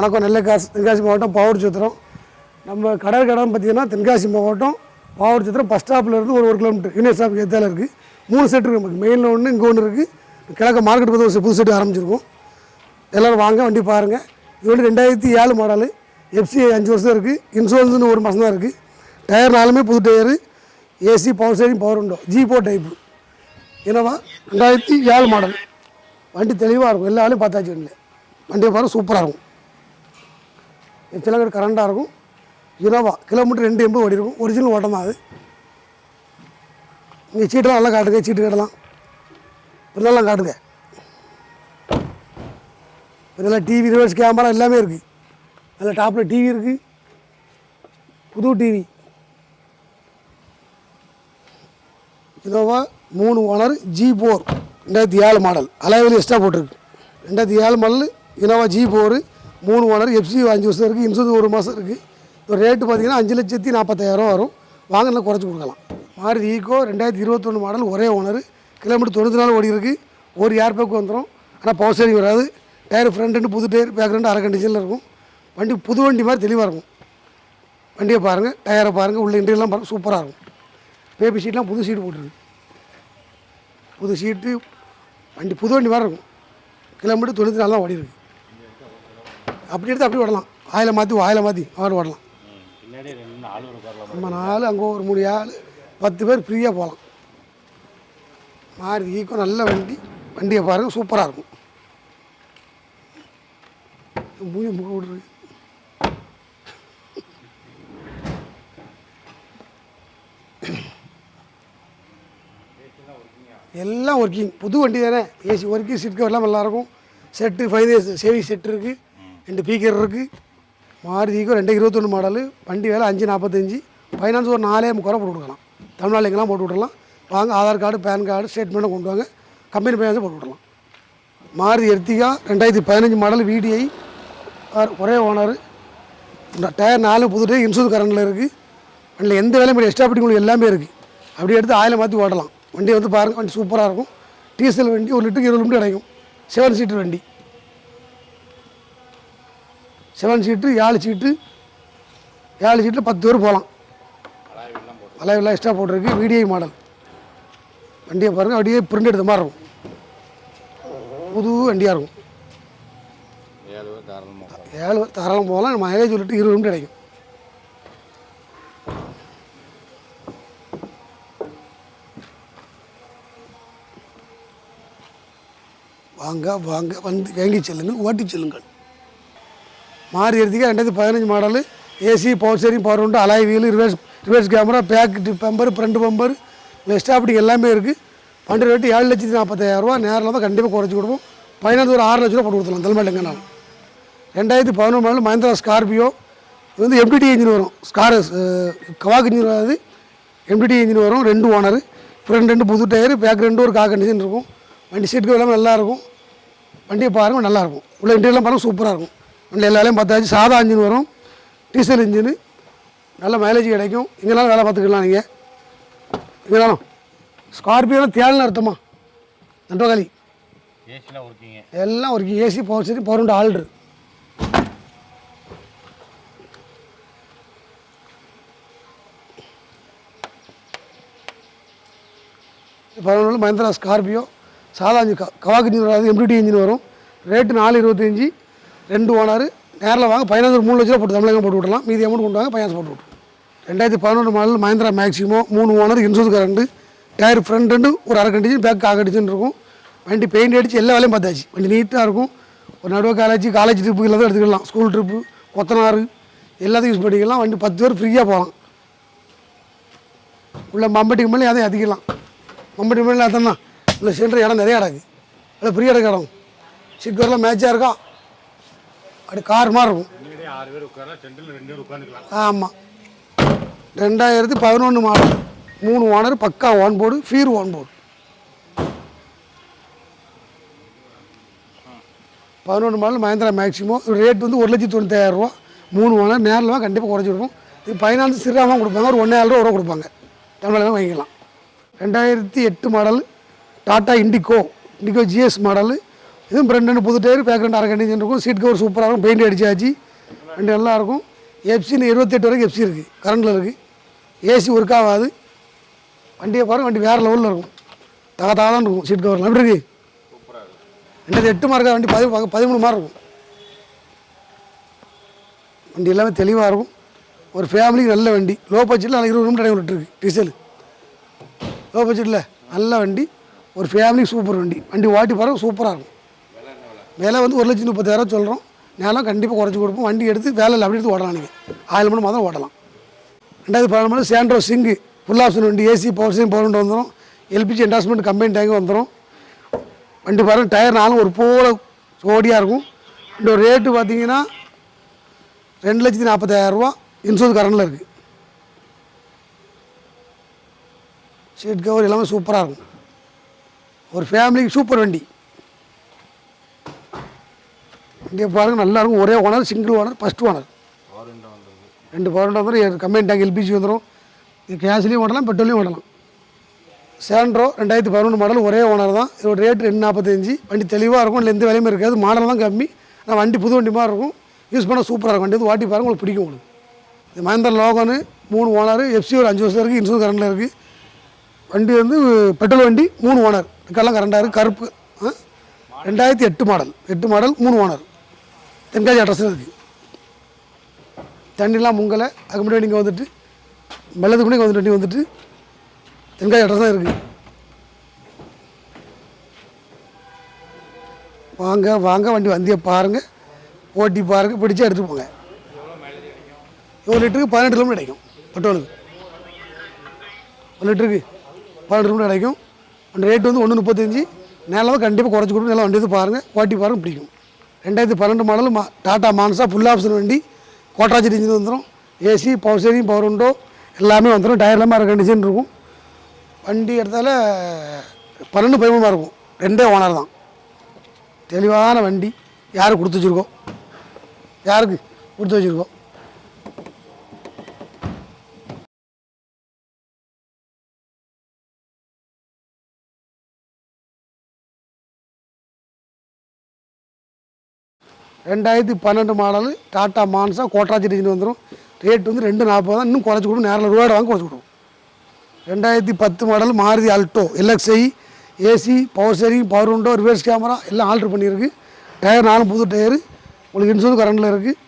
வணக்கம். நெல்லைக்காசு தென்காசி மாவட்டம் பாவூர் சித்திரம் நம்ம கடல் கடன் பார்த்தீங்கன்னா தென்காசி மாவட்டம் பாவூர் சித்திரம் பஸ் ஸ்டாப்லேருந்து ஒரு ஒரு கிலோமீட்டர். யூனியன் ஸ்டாப் எத்தால இருக்குது மூணு செட் இருக்குது நமக்கு. மெயினில் ஒன்று இங்கே ஒன்று இருக்குது கிழக்க மார்க்கெட் பார்த்து ஒரு புது செட்டு ஆரம்பிச்சிருக்கோம். எல்லோரும் வாங்க வண்டி பாருங்கள் இது வந்து ரெண்டாயிரத்தி ஏழு மாடலு எஃப்சி அஞ்சு வருஷம் இருக்குது இன்சூரன்ஸ்னு ஒரு மாதம் தான் இருக்குது டயர் நாலுமே புது tyre. AC power steering power உண்டோ ஜீப்போ டைப்பு என்னவா? ரெண்டாயிரத்தி ஏழு மாடல் வண்டி தெளிவாக இருக்கும். எல்லா ஆளையும் பார்த்தாச்சு வண்டியில். வண்டியை பாருங்கள் சூப்பராக இருக்கும். சிலகர் கரண்டாக இருக்கும். இனோவா கிலோமீட்டர் ரெண்டு எம்பு ஓடி இருக்கும். ஒரிஜினல் ஓட்டம் தான் அது. நீங்கள் சீட்டெல்லாம் நல்லா காட்டுங்க சீட்டு கட்டலாம் பின்னெல்லாம் காட்டுங்க. இதெல்லாம் டிவி ரிவர்ஸ் கேமரா எல்லாமே இருக்குது அதில் டாப்பில் டிவி இருக்குது புது டிவி இனோவா மூணு ஓனர் ஜி ஃபோர் ரெண்டாயிரத்தி ஏழு மாடல் அலைவலி எக்ஸ்ட்ரா போட்டிருக்கு. ரெண்டாயிரத்தி ஏழு மாடல் இனோவா ஜி ஃபோரு மூணு ஓனர் எஃப்சி அஞ்சு வருஷம் இருக்குது இன்சூரன்ஸ் ஒரு மாதம் இருக்குது ஒரு ரேட்டு பார்த்தீங்கன்னா அஞ்சு லட்சத்தி நாற்பத்தாயிரம் வரும். வாங்கினா குறைச்சி கொடுக்கலாம். மாறுதி ஈகோ ரெண்டாயிரத்தி இருபத்தொன்று மாடல் ஒரே ஓனர் கிலோமீட்டர் தொண்ணூற்றி நாலு ஓடி இருக்குது ஒரு ஏர் பேக் வந்துடும் ஆனால் பவர் ஸ்டேரிங் வராது. டயர் ஃப்ரண்ட்டு புது டயர் பேக் ரெண்டு அரை கண்டிஷனில் இருக்கும். வண்டி புது வண்டி மாதிரி தெளிவாக இருக்கும். வண்டியை பாருங்கள் டயரை பாருங்கள் உள்ள இன்டீரியர்லாம் பாருங்கள் சூப்பராக இருக்கும். பேபி சீட்லாம் புது சீட்டு போட்டுருக்கு. புது சீட்டு வண்டி புது வண்டி மாதிரி இருக்கும். கிலோமீட்டர் தொண்ணூற்றி நாலு தான் ஓடி இருக்குது அப்படி எடுத்து அப்படி ஓடலாம். ஆயில மாற்றி ஆயில மாற்றி அவர் ஓடலாம். நம்ம நாலு அங்கே ஒரு மூணு ஆள் பத்து பேர் ஃப்ரீயாக போகலாம். மாறி ஈக்கோ நல்ல வண்டி வண்டியை பாருங்கள் சூப்பராக இருக்கும். மூஞ்சி முக விட்ருக்கு எல்லாம் ஒர்க்கிங் புது வண்டி தானே. ஏசி ஒர்க்கிங் சீட் கவர் எல்லாம் நல்லாயிருக்கும் செட்டு ஃபைவ் சேவிங் செட் இருக்குது ரெண்டு பீக்கர் இருக்குது மாருதிக்கு ரெண்டு இருபத்தொன்று மாடலு வண்டி வேலை அஞ்சு நாற்பத்தஞ்சு ஃபைனான்ஸ் ஒரு நாலே முக்கால் போட்டு கொடுக்கலாம். தமிழ்நாடு எங்கெல்லாம் போட்டு விட்றலாம் வாங்க ஆதார் கார்டு பேன் கார்டு ஸ்டேட்மெண்ட்டை கொண்டு வாங்க. கம்பெனி ஃபைனான்ஸை போட்டு விட்றலாம் மாருதி எர்த்திகா ரெண்டாயிரத்தி பதினஞ்சு மாடல் விடிஐ ஒரே ஓனர் டயர் நாலு புது டயர் இன்சூரன்ஸ் கரண்டில் இருக்குது வண்டியில் எந்த வேலையும் எக்ஸ்ட்ரா பிடிக்கும் எல்லாமே இருக்குது அப்படி எடுத்து ஆயில் மாற்றி ஓட்டலாம். வண்டி வந்து பாருங்கள் வண்டி சூப்பராக இருக்கும். டீசல் வண்டி ஒரு லிட்டருக்கு இருபது லிட்டர் கிடைக்கும் செவன் சீட்டர் வண்டி. செவன் சீட்டு ஏழு சீட்டு. ஏழு சீட்டில் பத்து பேர் போகலாம். அலைவெல்லாம் எக்ஸ்ட்ரா போட்டிருக்கு விடிஐ மாடல் வண்டியை பாருங்கள் அப்படியே பிரிண்ட் எடுத்த மாதிரி இருக்கும். புது வண்டியாக இருக்கும். ஏழு பேர் தாராளம் போகலாம் மைலேஜ் ஒரு இருபது நிமிடம் கிடைக்கும். வாங்க வாங்க வந்து வாங்கி செல்லுங்கள் ஓட்டி செல்லுங்கள். மாறி எடுத்துக்க ரெண்டாயிரத்தி பதினஞ்சு model AC power steering power உண்டு alloy wheel reverse reverse camera back bumper front bumper stopping எல்லாமே இருக்குது பன்னெண்டு ரேட்டு ஏழு லட்சத்தி நாற்பத்தாயிரரூவா நேரில் தான் கண்டிப்பாக குறைச்சி கொடுப்போம். பதினஞ்சு ஒரு ஆறு லட்ச ரூபா போட்டு கொடுத்துலாம் தலைமையில் நான் ரெண்டாயிரத்தி பதினொன்று மாடல் மஹிந்திரா ஸ்கார்பியோ இது வந்து எம்டிடி இன்ஜின் வரும். ஸ்கார் கவாக் இன்ஜின் வராது. எம்டிடி இன்ஜின் வரும். ரெண்டு ஓனர் ஃப்ரண்ட் ரெண்டு புது டயர் பேக் ரெண்டு ஒரு கா கண்டிஷன் இருக்கும். வண்டி சீட்டுக்கு எல்லாமே நல்லாயிருக்கும் வண்டியை பாருங்கள் நல்லாயிருக்கும் உள்ள இன்டர்வியூலாம் பாருங்கள் சூப்பராக இருக்கும். வண்டி எல்லாரையும் பார்த்தாச்சு. சாதா இன்ஜின் வரும். Diesel engine. நல்ல மைலேஜ் கிடைக்கும். இங்கெல்லாம் வேலை பார்த்துக்கலாம் நீங்கள் இங்கெல்லாம். ஸ்கார்பியோலாம் தேடலாம் அர்த்தமா? ஒர்க்கிங்க எல்லாம் ஒரு ஏசி பவர் சரி பவர் ஆல்ட்ரு பதினொன்று மஹிந்திரா ஸ்கார்பியோ சாதா இன்ஜின் கவாக்கு இன்ஜின் வராது. எம்டிடி இன்ஜின் வரும். ரேட்டு நாலு இருபத்தஞ்சி ரெண்டு ஓனர். நேரில் வாங்க பதினஞ்சு ஒரு மூணு லட்ச ரூபா போட்டு தமிழகம் போட்டு விடலாம். மீதி அமௌண்ட் கொண்டு வாங்க பையன்ஸ் போட்டு விட்ருவோம் ரெண்டாயிரத்தி பதினொன்று மாடல் மஹிந்திரா மேக்ஸிமோ மூணு owner insurance current tyre front ரெண்டு ஒரு அரை கண்டிஷன் பேக் கா அடிச்சுன்னு இருக்கும். வண்டி பெயிண்ட் அடித்து எல்லா வேலையும் பார்த்தாச்சு. வண்டி நீட்டாக இருக்கும். ஒரு நடுவே காலேஜ் காலேஜ் ட்ரிப்பு எல்லாத்தையும் எடுத்துக்கலாம். ஸ்கூல் ட்ரிப்பு கொத்தனாறு எல்லாத்தையும் யூஸ் பண்ணிக்கலாம். வண்டி பத்து பேர் ஃப்ரீயாக போகலாம். உள்ள மம்பட்டிக்கு மேலே அதையும் அதிக்கலாம் மம்பட்டிக்கு மேலே அதான் இல்லை சென்டர் இடம் நிறையா கிடக்கு. இல்லை ஃப்ரீயாக இருக்க இடம். சீட் வரலாம் மேட்சாக இருக்கா? அப்படி கார் மாதிரி இருக்கும் ஆமாம் ரெண்டாயிரத்தி பதினொன்று மாடல் மூணு ஓனர் பக்கா ஓன் போர்டு ஃபீர் ஓன் போர்டு பதினொன்று மாடல் மஹேந்திரா மேக்ஸிமோ ரேட் வந்து ஒரு லட்சத்தி தொண்ணூத்தாயிரரூவா மூணு ஓனர் நேரில் தான் கண்டிப்பாக குறைச்சி கொடுப்போம் இது ஃபைனான்ஸ் சிறாமல் கொடுப்பாங்க. ஒரு ஒன்றே ரூபா கொடுப்பாங்க. தமிழில் வாங்கிக்கலாம். ரெண்டாயிரத்தி எட்டு model Tata Indigo Indigo GS model இதுவும் ஃப்ரண்ட் ரெண்டு புது டயர் பேக் ரெண்டு அரை கண்டிஷன் இருக்கும். சீட் கவர் சூப்பராக இருக்கும். பெயிண்ட் அடிச்சாச்சு. வண்டி நல்லா இருக்கும். எஃப்சின்னு இருபத்தெட்டு வரைக்கும் எஃப்சி இருக்குது கரண்டில் இருக்குது ஏசி ஒர்க் ஆகாது. வண்டியை பாருங்க வண்டி வேறு லெவலில் இருக்கும். தக தான் இருக்கும் சீட் கவர்லாம். எப்படி இருக்குது ரெண்டாவது எட்டு மார்க்காக வண்டி பதி பதிமூணு மார்க் இருக்கும். வண்டி எல்லாமே தெளிவாக இருக்கும். ஒரு ஃபேமிலிக்கு நல்ல வண்டி. லோ பட்ஜெட்டில் நல்லா இருபது நிமிடம் இடைவெளி விட்டுருக்கு டீசல் லோ பட்ஜெட்டில் நல்ல வண்டி. ஒரு ஃபேமிலிக்கு சூப்பர் வண்டி. வண்டி ஓட்டி பாருங்க சூப்பராக இருக்கும். விலை வந்து ஒரு லட்சத்தி முப்பத்தாயிரம் சொல்கிறோம் நேரம் கண்டிப்பாக குறைச்சி கொடுப்போம். வண்டி எடுத்து வேலையில் அப்படி எடுத்து ஓடலாம் நீங்கள் ஆயிரம் மணி மாதம் ஓடலாம். ரெண்டாயிரத்தி பதினாலு மணி சேண்ட்ரோ சிங்கு ஃபுல் ஆப்ஷன் வண்டி AC power steering power window வந்துடும் எல்பிஜி என்டாஸ்மெண்ட் கம்பெனி டேங்க் வந்துடும் வண்டி பாருங்க டயர் நாளும் ஒரு போல ஜோடியாக இருக்கும். இந்த ரேட்டு பார்த்தீங்கன்னா ரெண்டு லட்சத்தி நாற்பத்தாயிரரூவா இன்சூரன்ஸ் கரண்டில் இருக்குது சீட் கவர் எல்லாமே சூப்பராக இருக்கும். ஒரு ஃபேமிலிக்கு சூப்பர் வண்டி. இங்கே பாருங்க நல்லா இருக்கும் ஒரே owner single owner first owner. ரெண்டு பவர் வந்துடும் கம்பெனி டேங்க் எல்பிஜி வந்துடும் இது கேஸ்லேயும் ஓடலாம் பெட்ரோலையும் ஓடலாம் சேண்ட்ரோ ரெண்டாயிரத்தி பதினொன்று மாடல் ஒரே ஓனர் தான். இதோட ரேட் ரெண்டு நாற்பத்தஞ்சு வண்டி தெளிவாக இருக்கும் இல்லை எந்த வேலையுமே இருக்காது. மாடல் தான் கம்மி. ஆனால் வண்டி புது வண்டி மாதிரி இருக்கும். யூஸ் பண்ணால் சூப்பராக இருக்கும். வண்டி வந்து வாட்டி பாருங்க உங்களுக்கு பிடிக்கும் உங்களுக்கு. இது மகேந்திர லோகனு மூணு ஓனர் எஃப்சி ஒரு அஞ்சு வருஷம் இருக்குது இன்சூரன்ஸ் கரண்டில் இருக்குது வண்டி வந்து பெட்ரோல் வண்டி மூணு ஓனர் இதுக்கெல்லாம் கரண்டாக இருக்குது கருப்பு ஆ? ரெண்டாயிரத்தி எட்டு மாடல் எட்டு மாடல் மூணு ஓனர் தென்காசி அட்ரஸில் இருக்குது தண்ணிலாம் முங்கலை அதுக்கு முன்னாடி நீங்கள் வந்துட்டு மெல்லதுக்கு முன்னாடி வந்துட்டு வண்டி வந்துட்டு தென்காசி அட்ரஸ் தான் இருக்குது வாங்க வாங்க வண்டி வந்தியை பாருங்கள் ஓட்டி பாருங்கள் பிடிச்சா எடுத்துகிட்டு போங்க. ஒரு லிட்டருக்கு பதினெட்டு கிலோமீட்டர் கிடைக்கும் பெட்ரோலுக்கு ஒரு லிட்டருக்கு பதினெட்டு கிலோமீட்டர் கிடைக்கும். அந்த ரேட் வந்து ஒன்று முப்பத்தஞ்சு. நேரம் கண்டிப்பாக குறைச்சி கொடுக்கும் நல்லா வண்டி வந்து பாருங்கள் ஓட்டி பாருங்க பிடிக்கும். ரெண்டாயிரத்தி பன்னெண்டு மாடல் மா டாட்டா மான்சா ஃபுல் ஆப்ஷன் வண்டி. கோட்ராஜர் இன்ஜின் வந்துடும் ஏசி பவர் ஸ்டேரிங் பவர் உண்டோ எல்லாமே வந்துடும் டயர் எல்லாமே அரை கண்டிஷன் இருக்கும். வண்டி எடுத்தால பன்னெண்டு பதிமூணாக இருக்கும். ரெண்டே ஓனர் தான். தெளிவான வண்டி. யாருக்கு கொடுத்து வச்சுருக்கோம்? யாருக்கு கொடுத்து வச்சுருக்கோம்? ரெண்டாயிரத்தி பன்னெண்டு model Tata Manza Quadrajet design வந்துடும் ரேட் வந்து ரெண்டு நாற்பது தான். இன்னும் குறைச்சி கொடுக்கும் நேரில் ரூபாய் வாங்க குறைச்சி கொடுக்கும் ரெண்டாயிரத்தி பத்து model Maruti Alto LXI AC power steering power window reverse camera எல்லாம் ஆல்ட்ரு பண்ணியிருக்கு. டயர் நாலு புது டயரு. உங்களுக்கு இன்சூரன்ஸ் கரண்டில் இருக்குது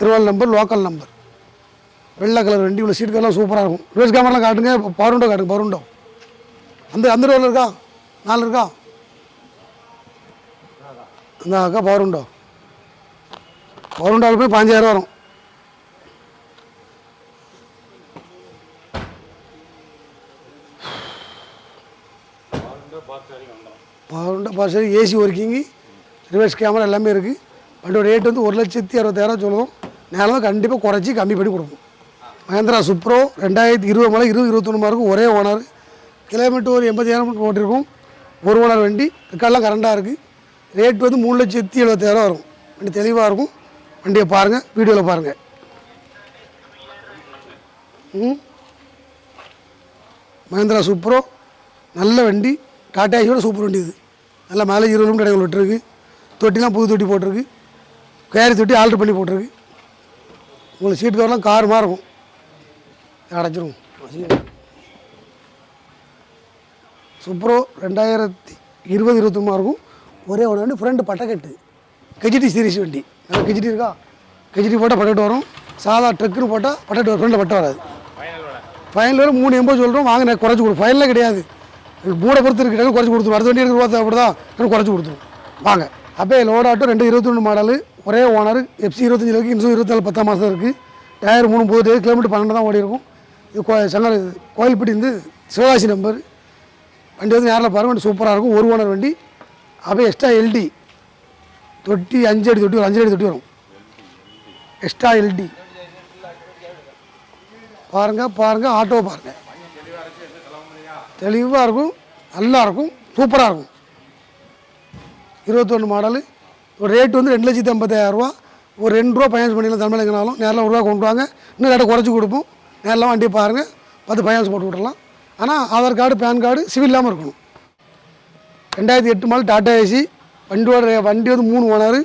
திருவாரூர் நம்பர் லோக்கல் நம்பர் வெள்ளை கலர் வண்டி உள்ள சீட் கலர்லாம் சூப்பராக இருக்கும். ரிவர்ஸ் கேமராலாம் காட்டுங்க. பவர் விண்டோ காட்டுங்க பவர் விண்டோ. அந்த அந்த ரோவில் இருக்கா? நாலு இருக்கா? அந்த அக்கா பவர் விண்டோ பவர் போய் பாஞ்சாயிரம் வரும். Power window power AC working reverse camera எல்லாமே இருக்குது வண்டியோட ரேட் வந்து ஒரு லட்சத்தி அறுபத்தாயிரம் சொல்லுவோம். நேரம் கண்டிப்பாக குறைச்சி கம்மி பண்ணி கொடுப்போம். மகேந்திரா சுப்ரோ ரெண்டாயிரத்தி இருபது மலை இருபது இருபத்தொன்று மார்க்கும் ஒரே ஓனர் கிலோமீட்டர் ஒரு எண்பதாயிரம் ஓட்டிருக்கோம். ஒரு ஓனர் வண்டி. ரெக்கார்ட்லாம் கரண்டாக இருக்குது ரேட் வந்து மூணு லட்சத்தி எழுபத்தாயிரம் வரும். வண்டி தெளிவாக இருக்கும். வண்டியை பாருங்கள் வீடியோவில் பாருங்கள் ம். மகேந்திரா சூப்பரோ. நல்ல வண்டி. டாட்டா ஏசியோட சூப்பர் வண்டி இது. நல்லா மேலே இருபது கிலோமீட்டர் இடைவெளி விட்டுருக்கு. தொட்டிலாம் புது தொட்டி போட்டிருக்கு. கேரி தொட்டி ஆல்ட்ரு பண்ணி போட்டிருக்கு. உங்களுக்கு சீட் கவர்லாம் கார் மாதிரி இருக்கும். அடைச்சிரும் சூப்பரோ. ரெண்டாயிரத்தி இருபது இருபத்தொம்பது இருக்கும். ஒரே ஒரு வண்டி ஃப்ரெண்டு பட்டக்கட்டு. கெஜிடி சீரிஸ் வண்டி. நல்லா கெஜிடி இருக்கா? கெஜிடி போட்டால் பட்டட்டு வரும். சாதா ட்ரக்குன்னு போட்டால் பட்டட்டு வரும். ஃப்ரெண்டில் பட்ட வராது. ஃபைனல் வரை மூணு எண்பது சொல்கிறோம் வாங்க நான் குறைச்சி கொடு ஃபைனலில் கிடையாது. மூடை பொறுத்து இருக்கிறாங்க குறைச்சி கொடுத்து அடுத்த வண்டி எடுத்து ரூபா அப்படிதான். குறைச்சி கொடுத்துரும் வாங்க. அப்போ லோட் ஆட்டோ ரெண்டு இருபத்தொன்று மாடல் ஒரே ஓனர் எஃப்சி இருபத்தஞ்சு இருக்குது இன்சூர் இருபத்தாலு பத்தாம் மாதம் இருக்குது டயர் மூணு போது கிலோமீட்டர் பன்னெண்டு தான் ஓடி இருக்கும் இது கோ கோயில்பட்டி வந்து சிவகாசி நம்பர் வண்டி வந்து நேரில் பாருங்கள் வண்டி சூப்பராக இருக்கும். ஒரு ஓனர் வண்டி. அப்படியே எக்ஸ்ட்ரா எல்டி தொட்டி அஞ்சு அடி தொட்டி வரும் அஞ்சு அடி தொட்டி வரும். எக்ஸ்ட்ரா எல்டி பாருங்க பாருங்க ஆட்டோவை பாருங்கள் தெளிவாக இருக்கும் நல்லாயிருக்கும் சூப்பராக இருக்கும். இருபத்தொன்று மாடலு ஒரு ரேட் வந்து ரெண்டு லட்சத்தி ஐம்பத்தாயிரரூவா ஒரு ரெண்டு ரூபா ஃபைனான்ஸ் பண்ணிடலாம் தமிழ் எங்கனாலும். நேரில் ஒரு ரூபா கொண்டு வாங்க. இன்னும் ரேட்டை குறைச்சி கொடுப்போம். நேரில் வண்டியை பாருங்கள் பத்து ஃபைனான்ஸ் போட்டு விட்றலாம் ஆனால் Aadhaar card PAN card CIBIL இல்லாமல் இருக்கணும். ரெண்டாயிரத்தி எட்டு மாடல் டாட்டா ஏசி. வண்டியோட வண்டி வந்து மூணு ஓனர்.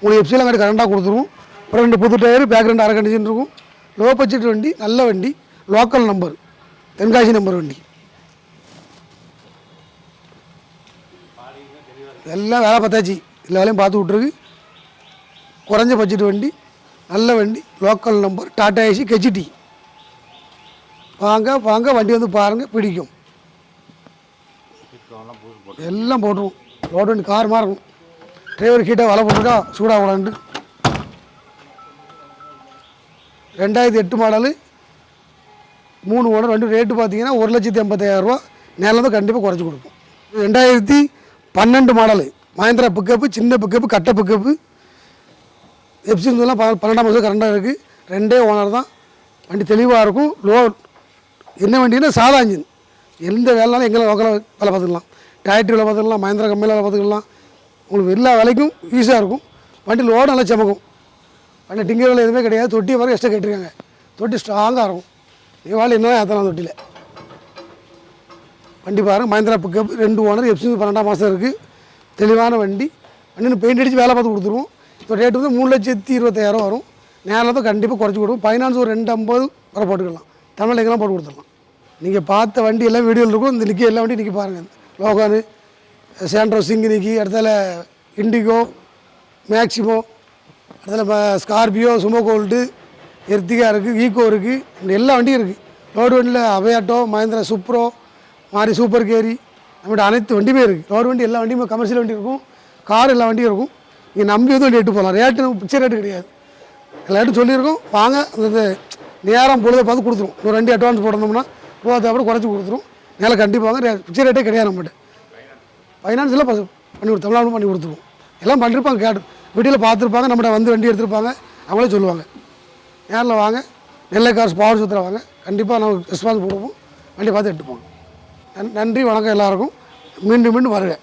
உங்களுக்கு எஃப்சியில் காட்டி கரண்டாக கொடுத்துருவோம். அப்புறம் ரெண்டு புது டயர் பேக் ரெண்டு அரை கண்டிஷன் இருக்கும். லோ பட்ஜெட் வண்டி நல்ல வண்டி. லோக்கல் நம்பர் தென்காசி நம்பர் வண்டி. எல்லாம் வேலை பார்த்தாச்சு. எல்லா வேலையும் பார்த்து விட்ருக்கு குறைஞ்ச பட்ஜெட் வண்டி நல்ல வண்டி லோக்கல் நம்பர் டாட்டா ஏசி கெச்சிடி வாங்க வாங்க வண்டி வந்து பாருங்கள் பிடிக்கும். எல்லாம் போட்டுருவோம் ரோடு வண்டி கார் மாதிரி இருக்கும். டிரைவர் கிட்டே வலை போட்டுருக்கா சூடாக விடாண்டு ரெண்டாயிரத்தி எட்டு மாடலு மூணு ஓனர் ரெண்டு ரேட்டு பார்த்தீங்கன்னா ஒரு லட்சத்தி எண்பத்தாயிரரூவா நேரில் தான் கண்டிப்பாக குறைச்சி கொடுப்போம் ரெண்டாயிரத்தி பன்னெண்டு மாடலு மஹேந்திரா பிக்கப்பு சின்ன பிக்கப்பு கட்டை பிக்கப்பு எப்சின்லாம் பன்னெண்டாம் மாதம் கரண்டாக இருக்குது ரெண்டே ஓனர் தான். வண்டி தெளிவாக இருக்கும். லோ என்ன வண்டின்னா சாதா இன்ஜின் எந்த வேலைனாலும் எங்களை லோக்கலாக வேலை பார்த்துக்கலாம். டயட்ரியில் பார்த்துக்கலாம் மஹேந்திரா கம்பெனியில் பார்த்துக்கலாம். உங்களுக்கு எல்லா வேலைக்கும் ஈஸியாக இருக்கும். வண்டி லோடு நல்லா சமக்கும். வண்டி டிங்கர் வேலை எதுவுமே கிடையாது. தொட்டி வரைக்கும் எக்ஸ்ட்ரா கேட்டிருக்காங்க. தொட்டி ஸ்ட்ராங்காக இருக்கும். நீ வாழ் என்ன ஏற்றலாம் தொட்டியில். வண்டி பாருங்கள் மஹேந்திரா பிக்கப் ரெண்டு ஓனர் எப்சி பன்னெண்டாம் மாதம் இருக்குது தெளிவான வண்டி. வண்டி பெயிண்ட் அடித்து வேலை பார்த்து கொடுத்துருவோம். இப்போ ரேட்டு வந்து மூணு லட்சத்தி இருபத்தாயிரம் வரும். நேரில் தான் கண்டிப்பாக குறைச்சி கொடுக்கும் ஃபைனான்ஸ் ஒரு ரெண்டு ஐம்பது போட்டுக்கலாம். தமிழ் எங்கெல்லாம் போட்டு கொடுத்துடலாம். நீங்கள் பார்த்த வண்டி எல்லாம் வீடியோவில் இருக்கும். இந்த நிற்க எல்லா வண்டியும் நிற்கி பாருங்கள் லோகானு சேண்ட்ரோ சிங்கினிக்கு நிற்கி இடத்துல இண்டிகோ மேக்ஸிமோ அதில் ஸ்கார்பியோ சுமோ கோல்டு எர்த்திகா இருக்குது ஈக்கோ இருக்குது இந்த எல்லா வண்டியும் இருக்குது ரோடு வண்டியில் அபயாட்டோ மஹேந்திரா சூப்ரோ மாதிரி சூப்பர் கேரி நம்மகிட்ட அனைத்து வண்டியுமே இருக்குது ரோடு வண்டி எல்லா வண்டியுமே கமர்ஷியல் வண்டி இருக்கும். கார் எல்லா வண்டியும் இருக்கும். நீங்கள் நம்பி வந்து வண்டி எட்டு போகலாம் ரேட்டு நம்ம பிச்சை ரேட்டு கிடையாது. எல்லா ரேட்டும் சொல்லியிருக்கோம். வாங்க அந்த நேரம் பொழுதை பார்த்து கொடுத்துரும் ஒரு ரெண்டு அட்வான்ஸ் போட்டோம்னா போகிறத அப்புறம் குறைச்சி கொடுத்துரும் மேலே கண்டிப்பாக ரே பிச்சை ரேட்டே கிடையாது நம்மகிட்ட. ஃபைனான்ஸில் பண்ணி கொடுத்து தமிழ்நாடு பண்ணி கொடுத்துருவோம். எல்லாம் பண்ணிருப்பாங்க கேட்டு. வீட்டில் பார்த்துருப்பாங்க நம்மகிட்ட வந்து வண்டி எடுத்திருப்பாங்க. அவங்களே சொல்லுவாங்க. நேரில் வாங்க. நெல்லை காசு பவர் சுற்றுல வாங்க. கண்டிப்பாக நம்ம ரெஸ்பான்ஸ் கொடுப்போம் வண்டி பார்த்து எடுத்துப்போம். நன் நன்றி வணக்கம் எல்லாருக்கும். மீண்டும் மீண்டும் வருவேன்